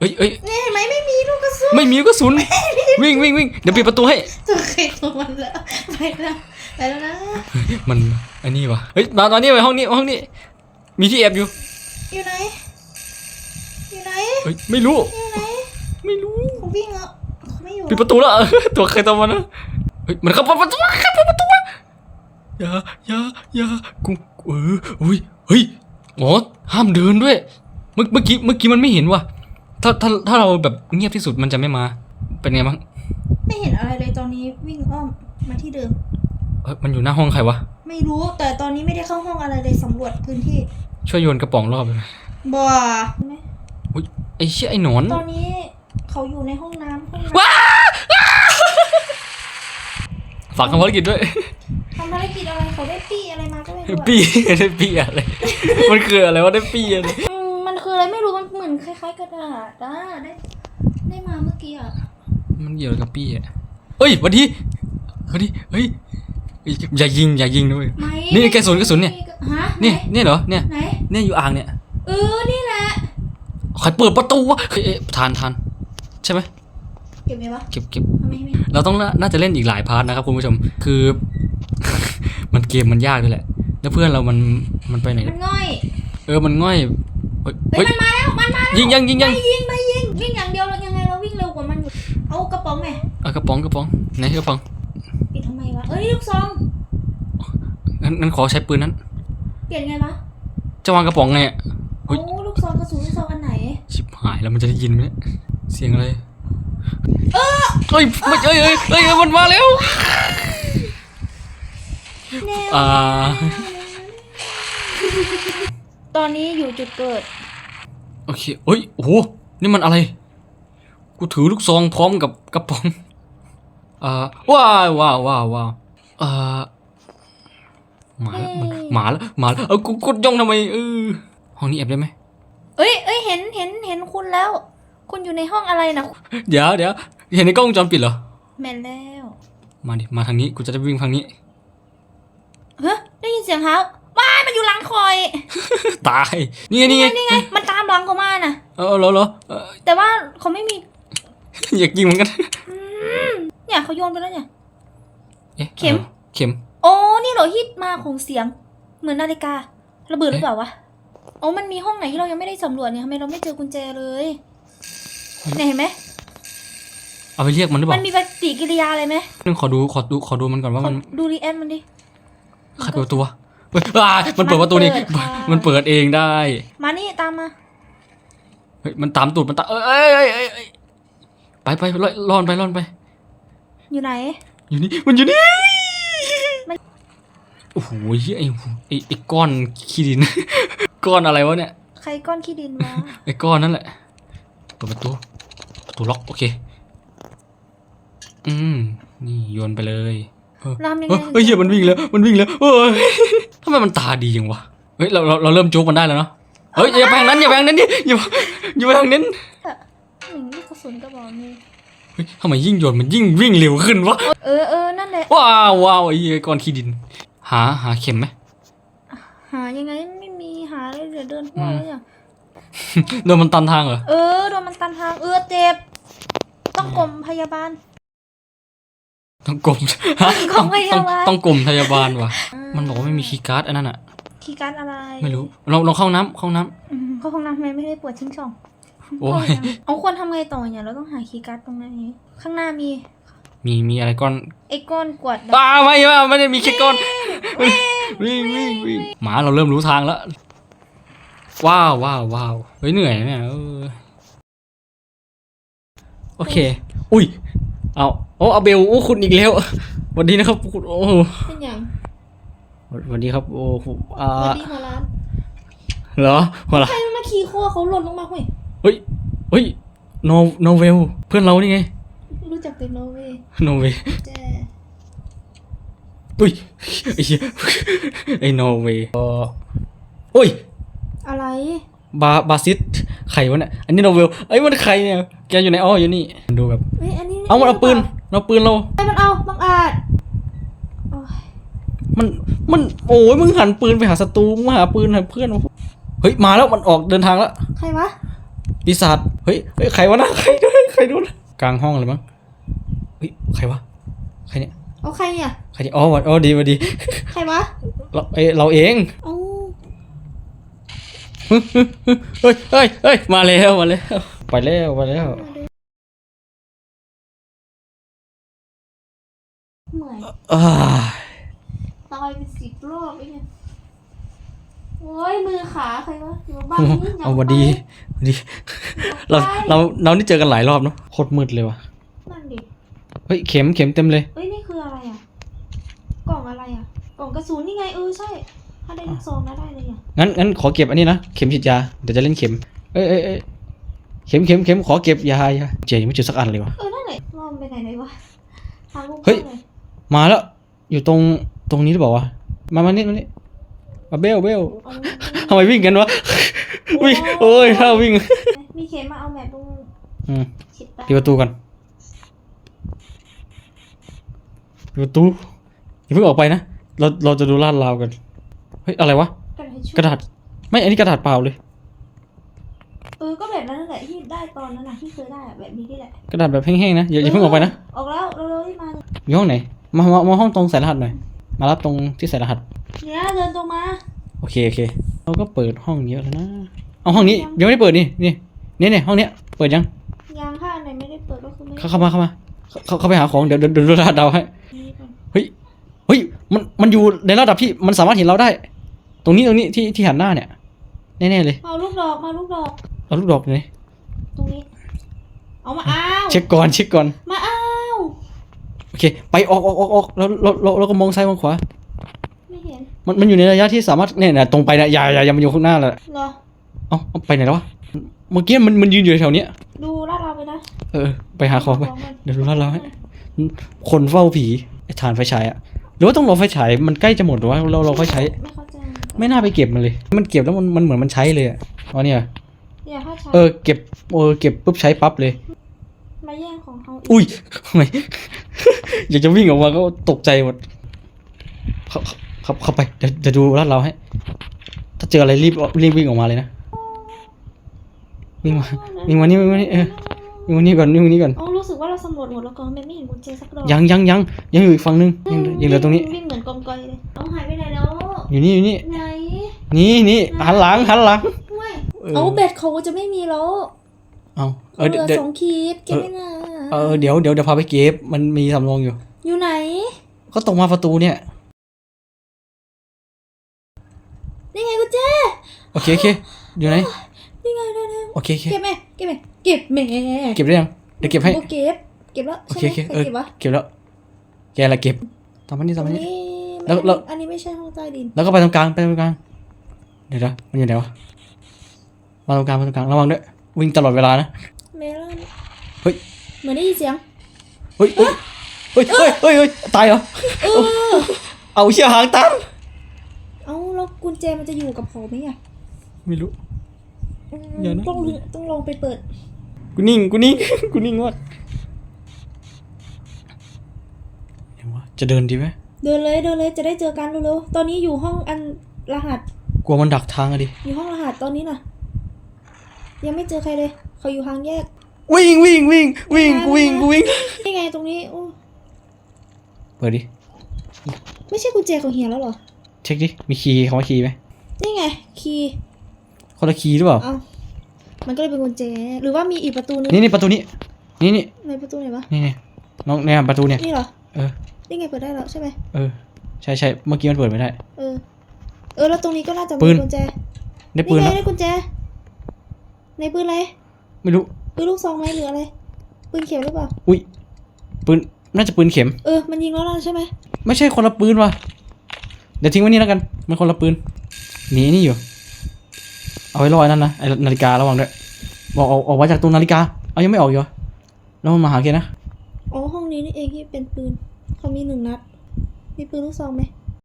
เอ้ยเอ้ยเนี่ยเห็นไหมไม่มีลูกกระสุนไม่มีกระสุนวิ่งวิ่งวิ่งเดี๋ยวปิดประตูให้ ตัวใครตัวมันแล้วไปแล้วไปแล้วนะมันอันนี้วะเฮ้ยตอนตอนนี้ไปห้องนี้ห้องนี้ มีที่แอบอยู่อยู่ไหนอยู่ไหนเฮ้ยไม่รู้ อยู่ไหนไม่รู้เขาวิ่งอะเขาไม่อยู่ปิดประตูแล้วตัวใครตัวมันนะเฮ้ยมันเข้าประตูเข้าประตูมาอย่าอย่าอย่ากูเอออุ้ยเฮ้ยอ๋อห้ามเดินด้วย เมื่อเมื่อกี้เมื่อกี้มันไม่เห็นว่ะ ถ้าถ้าถ้าเราแบบเงียบที่สุดมันจะไม่มา เป็นไงบ้างไม่เห็นอะไรเลยตอนนี้วิ่งอ้อมมาที่เดิม เอ้ยมันอยู่หน้าห้องใครวะ ไม่รู้แต่ตอนนี้ไม่ได้เข้าห้องอะไรเลยสำรวจพื้นที่ช่วยโยนกระป๋องรอบเลยบ่ไหมอุ้ยไอ้เชี่ยไอ้หนอนตอนนี้เขาอยู่ในห้องน้ำห้องน้ว้าฝากคำภารกิจด้วยำทำภารกิจอะไรเขาได้ปี้อะไรมาก็ไม่รู้อะ ปี้ได้ปี้อะไร มันคืออะไรวะได้ปี้อะไรอื มมันคืออะไรไม่รู้มันเหมือนคล้ายๆกระดาษอะได้ได้มาเมื่อกี้อะมันเกี่ยวกับปี้อะเฮ้ยหวันดีหวันดีเฮ้ยเฮ้ยอย่ายิงอย่ายิงด้วยไม่นี่กระสุนกระสุนเนี่ยฮะเนี่ยเนี่ยเหรอเนี่ยไหนเนี่ยอยู่อ่างเนี่ยเออนี่แหละใครเปิดประตูวะเฮ้ยเอ๊ะทานทานใช่ไหมเก็บไหมวะเก็บเก็บทำไมไม่เราต้องน่าน่าจะเล่นอีกหลายพาร์ทนะครับคุณผู้ชมคือ มันเกมมันยากด้วยแหละ แล้วเพื่อนเรามันมันไปไหนมันง่อย เออมันง่อย เฮ้ยเฮ้เฮ้ยยมันมาแล้วมันมาแล้วยิงยังยิงยังไม่ยิงไม่ยิงวิ่งอย่างเดียวเรายังไงเราวิ่งเร็วกว่ามันอยู่เอากระป๋องไหมเอากระป๋องกระป๋องไหนกระป๋องปิดทำไมวะเอ้ยลูกซองงั้นงั้นขอใช้ปืนนั้น เปลี่ยนไงวะจะวางกระป๋องไงอะ เฮ้ยโอ้ลูกซองกระสุนลูกซองอันไหน ชิบหายแล้วมันจะได้ยินไหมเนี่ยเสียงอะไรเอ้ยไม่เอ้ยเอ้ยเอ้ยเอ้ยมันมาแล้วแนวอ่า ตอนนี้อยู่จุดเกิด โอเคเฮ้ยโอ้โห นี่มันอะไร กูถือลูกซองพร้อมกับกระป๋องอ่าว้าวว้าวว้าวว้าวอ่าหมาแล้วมันหมาแล้วหมาแล้วเอากูกดย่องทำไมเออห้องนี้แอบได้ไหมเอ้ยเอ้ยเห็นเห็นเห็นคุณแล้ว คุณอยู่ในห้องอะไรนะเดี๋ยวเดี๋ยวเห็นในกล้องวงจรปิดเหรอ แม่นแล้ว มาดิ มาทางนี้ กูจะได้วิ่งทางนี้ เฮ้ยได้ยินเสียงเท้าว้ายมัน อยู่หลังคอย ตาย นี่ไงนี่ไงนี่ไง มันตามหลังเขามาน่ะ เออเหรอเหรอเออแต่ว่าเขาไม่มี อยากยิงเหมือนกันเนี่ยเขาโยนไปแล้วเนี่ยเอ๊ะเข็มอาเข็ม โอ้นี่เหรอฮิตมาของเสียง เหมือนนาฬิการะเบิดหรือเปล่าวะโอ้มันมีห้องไหนที่เรายังไม่ได้สำรวจเนี่ยทำไมเราไม่เจอกุญแจเลยเนี่ยเห็นไหมเอาไปเรียกมันหรือเปมัล่านมีปฏิกิริยาอะไรไหมนึงขอดูขอดูขอดูมันก่อนว่ามันขอดูรีแอคมันดิ ใครเปิดประตูวะเฮ้ย อ่ามันเปิดประตูนี่มันเปิดค่ะ มันเปิดเองได้ มานี่ตามมา เฮ้ย มันตามตูดมันตามเอ้ยเอ้ยเอ้ยเอ้ยเอ้ยไปไปไปล่อนไปล่อนไป อยู่ไหน อยู่นี่ มันอยู่นี่มัน โอ้โหเหี้ยไอ้ไอ้ไอ้ก้อนขี้ดิน ก้อนอะไรวะเนี่ย ใครก้อนขี้ดินวะ ไอ้ก้อนนั่นแหละ เปิดประตู ประตูล็อก โอเค อืม นี่โยนไปเลย เออรำยังเฮ้ไงยเฮ้ยเหี้ยมันวิ่งแล้ว มันวิ่งแล้วเฮ้ยทำไมมันตาดีจังวะ เฮ้ยเราเราเราเริ่มจุกมันได้แล้วเนาะ เฮ้ยอย่าไปทางนั้นอย่าไปทางนั้นดิอย่าอย่าไปทางนั้นหนึ่งลูกกระสุนกระบอกนี้เฮ้ยทำไมยิ่งโยนมันยิ่งวิ่งเร็วขึ้นวะ เออเออนั่นแหละ ว้าวว้าวไอ้เหี้ยก้อนขี้ดิน หาหาเข็มไหมหายังไงไม่มีหาเลยเดี๋ยวเดินทั่วเลยอะโดนมันตันทางเหรอ เออโดนมันตันทางเออเจ็บ ต้องกลมพยาบาล ต้องกลมฮะกลมพยาบาลต้องต้องกลมพยาบาลว่ะ มันบอกว่าไม่มีคีย์การ์ดอันนั้นอะ คีย์การ์ดอะไรไม่รู้ลองลองเข้าห้องน้ำเข้าห้องน้อืมเข้าห้องน้ำทำไมไม่ได้ปวดชิงช่องโอ้ย เอาควรทำไงต่อเนี่ยเราต้องหาคีย์การ์ดตรงไหนข้างหน้ามีำมีมีอะไรก้อนไอ้ก้อนกวาดดำอ้าไม่ไม่ไม่ได้มีแค่ก้อนวิ่งวิ่งวิ่งหมาเราเริ่มรู้ทางแล้ว ว้าวว้าวว้าวเฮ้ยเหนื่อยนะเนี่ยเออโอเค อุ้ย เอาโอ้เอาเบลโอ้คุณอีกแล้วสวัสดีนะครับคุณโอ้โหเป็นอย่างสวัสดีครับโอ้โหอ่าสวัสดีหัวร้านเหรอหัวละใครมันมาขี่คอเขาหล่นลงมาเว้ยเฮ้ยเฮ้ยโนโนเวลเพื่อนเรานี่ไง รู้จักเป็นโนเว้ยโนเวลแจอุ้ยไอ้เหี้ยไอ้โนเวลเออโอ้ยอะไรบาบาซิสใครวะเนี่ยอันนี้โนเวลเอ้ยมันใครเนี่ยแกอยู่ไหนอ๋ออยู่นี่ดูแบบเฮ้ยอันนี้ เอามันเอาปืนเอาปืนเรา ไอ้มันเอาบังอาจโอ้ยมัน มัน โอ้ยมึงหันปืนไปหาศัตรูมึงมาหาปืนหาเพื่อนมาเฮ้ย มาแล้ว มันออกเดินทางแล้ว ใครวะปีศาจ เฮ้ย เฮ้ย ใครวะนะ ใครด้วยใครด้วยกลางห้องเลยมั้ง เฮ้ย ใครวะ ใครเนี่ย เอาใครเนี่ย ใครเนี่ยอ๋อวันอ๋อดีวันดี ใครวะเราเอ้ยเราเอง เอาเฮ้ยเฮ้ยเฮ้ยมาแล้ว มาแล้ว ไปแล้ว ไปแล้วเหนื่อยอ่าตายไปสิบรอบไอ้เนี่ยโอ้ยมือขาใครวะอยู่บ้านนี้ย่เอาวันดีวันดี เราเราเรานี่เจอกันหลายรอบเนาะโคตรมืดเลยว่ะนั่นดิเฮ้ยเข็มเข็มเต็มเลย เอ้ยนี่คืออะไรอะ กล่องอะไรอะ กล่องกระสุนนี่ไงเออใช่ ถ้าได้ลูกซองนะได้เลยอะงั้นงั้นขอเก็บอันนี้นะเข็มฉีดยาเดี๋ยวจะเล่นเข็ม เอ้ยเอ้ยเอ้ยเข็มเข็มเข็มขอเก็บยายาเจยังไม่เจอสักอันเลยวะเออนั่นแหละรอมนไปไหนเลยวะทางลูกเฮ้ยเลย มาแล้ว อยู่ตรงตรงนี้หรือเปล่าวะมามานี่มานี่มาเบลเบลเอาทำไมวิ่งกันวะวิ่งโอ้ยถ้าวิ่งมีเข็มมาเอาแมทตรงอืมชิดไปปิดประตูกันปิดประตูอย่าเพิ่งออกไปนะเราเราจะดูลาดราวกันเฮ้ยอะไรวะกระดาษทิชชู่กระดาษไม่อันนี้กระดาษเปล่าเลยเออก็แบบนั้นนั่นแหละที่ได้ตอนนั้นน่ะที่เคยได้อะแบบนี้นี่แหละกระดาษแบบแห้งๆนะอย่าอย่าเพิ่งออกไปนะออกแล้วเร็วๆที่มาเลยอยู่ห้องไหน มามามาห้องตรงใส่รหัสหน่อย มารับตรงที่ใส่รหัส เนี่ยเดินตรงมา โอเค โอเค เราก็เปิดห้องเยอะแล้วนะ เอาห้องนี้ยังไม่ได้เปิดนี่ นี่นี่เนี่ยห้องเนี้ย เปิดยังยางผ้าอันไหนไม่ได้เปิดก็คือไม่เข้าเข้ามาเข้ามาเข้าเข้าไปหาของ เดี๋ยวเดี๋ยวเดี๋ยวดูลาดเราให้ นี่ก่อนเฮ้ย เฮ้ย มัน มันอยู่ในระดับที่มันสามารถเห็นเราได้ ตรงนี้ตรงนี้ที่ที่หันหน้าเนี่ย แน่ๆเลย เอาลูกดอกมาลูกดอก เอาลูกดอกอยู่ไหนตรงนี้ เอามาอ้าว เช็คก่อน เช็คก่อน มาอ้าว โอเค ไปออกออกออกออกแล้วเราเราเราก็มองซ้ายมองขวา ไม่เห็นมันมันอยู่ในระยะที่สามารถเนี่ยนะตรงไปนะอย่าอย่าอย่ามันอยู่ข้างหน้าแหละเหรอ เอ้าเอาไปไหนแล้ววะ เมื่อกี้มันมันยืนอยู่แถวเนี้ย ดูลาดเราไปนะเออ ไปหาของไป มันเดี๋ยวดูลาดเราให้ คนเฝ้าผีไอ้ฐานไฟฉายอะหรือว่าต้องรอไฟฉายมันใกล้จะหมดหรือว่าเราเราค่อยใช้ ไม่เข้าใจไม่น่าไปเก็บมันเลย มันเก็บแล้วมันมันเหมือนมันใช้เลยอะอ๋อเนี่ย อย่าเข้าใจเออเก็บเออเก็บปุ๊บใช้ปั๊บเลย มาแย่งของเขาอีกอุ้ยทำไม อยากจะวิ่งออกมาก็ตกใจหมด เข้าเข้าเข้าไปเดี๋ยวเดี๋ยวดูลาดเราให้ ถ้าเจออะไรรีบรีบวิ่งออกมาเลยนะ วิ่งมา วิ่งมานี่วิ่งมานี่เออวิ่งมานี่ก่อนวิ่งมานี่ก่อน อ๋อรู้สึกว่าเราสำรวจหมดแล้วก็ไม่เห็นกุญแจสักดอกยังยังยังยังอยู่อีกฝั่งนึงยังยังเหลือตรงนี้ วิ่งเหมือนกองกอยเลยเอาหายไปไหนแล้วอยู่นี่อยู่นี่ ไหน นี่นี่หันหลังหันหลังไม่เออเอาแบตเขาจะไม่มีแล้ว เอาเอเหอลืเดี๋ยวเดี๋ยวอสองขีดเก็บไม่นานเออเดี๋ยวเดี๋ยวเดี๋ยวพาไปเก็บมันมีสำรองอยู่ อยู่ไหน ก็ตรงมาประตูเนี่ย นี่ไงกุญแจโอเคโอเคอยู่ไหน นี่ไงได้แล้วโอเคโอเคเก็บไหมเก็บไหมเก็บแหม่เก็บได้ยังเดี๋ยวเก็บให้โอเก็บเก็บแล้วโอใช่เคไหมโอเคใครเออเก็บวะเก็บแล้วแกละเก็บตามมานี่ตามมานี่นี่แล้วแล้วอันนี้ไม่ใช่ห้องใต้ดิน แล้วก็ไปตรงกลางไปตรงกลาง เดี๋ยวนะมันอยู่ไหนวะมาตรงกลางมาตรงกลางระวังด้วย วิ่งตลอดเวลานะ เมลอนเฮ้ย เหมือนได้ยินเสียง เฮ้ยเฮ้ยเฮ้ยเฮ้ยเฮ้ยเฮ้ยตายเหรอ เออ เอาเชี่ยหางตันเอาแล้วกุญแจมันจะอยู่กับเขาไหมอะไม่รู้ เดี๋ยวนะ ต้องต้องลองไปเปิด กูนิ่ง กูนิ่ง กูนิ่งมากเดี๋ยววะจะเดินดีไหมเดินเลยเดินเลยจะได้เจอกันเร็วๆตอนนี้อยู่ห้องอันรหัส กลัวมันดักทางอะดิ อยู่ห้องรหัสตอนนี้น่ะ ยังไม่เจอใครเลยเขาอยู่ทางแยก วิ่งวิ่งวิ่งวิ่งกูวิ่งกูวิ่งนี่ไงตรงนี้โอ้เปิดดิ ไม่ใช่กุญแจของเฮียแล้วเหรอ เช็คดิ มีคีย์คำว่าคีย์ไหมนี่ไง คีย์คนละคีย์หรือเปล่า เอ้ามันก็เลยเป็นกุญแจ หรือว่ามีอีกประตูนึงนี่นี่ประตูนี้ นี่นี่ในประตูไหนวะ นี่นี่น้องเนี่ยประตูเนี่ย นี่เหรอ เออ นี่ไงเปิดได้แล้วใช่ไหมเออ ใช่ใช่เมื่อกี้มันเปิดไม่ได้ เออ เออแล้วตรงนี้ก็น่าจะปืมีนกุญแจ ได้ปืนนี่แล้วไงได้กุญแจ ในปืนอะไรไม่รู้ปืนลูกซองไหมหรืออะไรปืนเข็มหรือเปล่าอุ้ยปืนน่าจะปืนเข็ม เออมันยิงแล้วนะใช่ไหมไม่ใช่คนละปืนว่ะเดี๋ยวทิ้งไว้นี่แล้วกัน มันคนละปืนหนีนี่อยู่ เอาไว้รอไอ้นั่นนะไอ้นาฬิการะวังด้วยบอกออกออกมาจากตรงนาฬิกา เอายังไม่ออกอยู่เหรอแล้วมันมาหาแกนะอ๋อห้องนี้นี่เองที่เป็นปืนเขามีหนึ่งนัด มีปืนลูกซองไหม